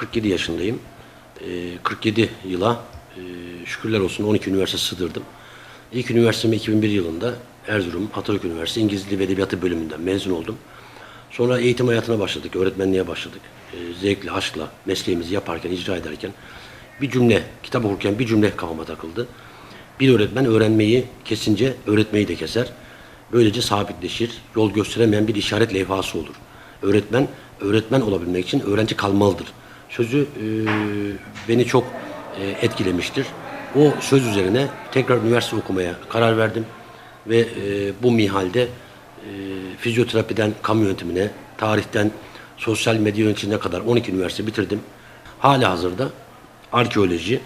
47 yaşındayım. Ee, 47 yıla e, şükürler olsun 12 üniversite sığdırdım. İlk üniversitemi 2001 yılında Erzurum Atatürk Üniversitesi İngiliz Dili ve Edebiyatı bölümünden mezun oldum. Sonra eğitim hayatına başladık, öğretmenliğe başladık. Ee, zevkle, aşkla mesleğimizi yaparken, icra ederken bir cümle, kitap okurken bir cümle kafama takıldı. Bir öğretmen öğrenmeyi kesince öğretmeyi de keser. Böylece sabitleşir, yol gösteremeyen bir işaret levhası olur. Öğretmen, öğretmen olabilmek için öğrenci kalmalıdır. Sözü e, beni çok e, etkilemiştir. O söz üzerine tekrar üniversite okumaya karar verdim. Ve e, bu mihalde fizyoterapiden kamu yönetimine, tarihten sosyal medya yönetimine kadar 12 üniversite bitirdim. Hala hazırda arkeoloji,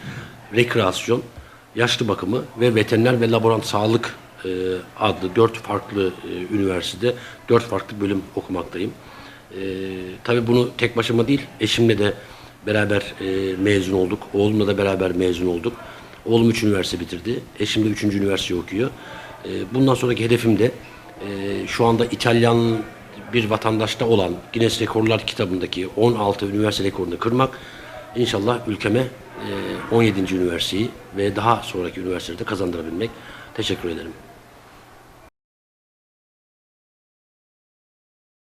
rekreasyon, yaşlı bakımı ve veteriner ve laborant sağlık e, adlı dört farklı e, üniversitede dört farklı bölüm okumaktayım. E, tabii bunu tek başıma değil, eşimle de beraber e, mezun olduk. Oğlumla da beraber mezun olduk. Oğlum üç üniversite bitirdi. Eşim de üçüncü üniversite okuyor. E, bundan sonraki hedefim de e, şu anda İtalyan bir vatandaşta olan Guinness Rekorlar kitabındaki 16 üniversite rekorunu kırmak. İnşallah ülkeme e, 17. üniversiteyi ve daha sonraki üniversitelerde kazandırabilmek. Teşekkür ederim.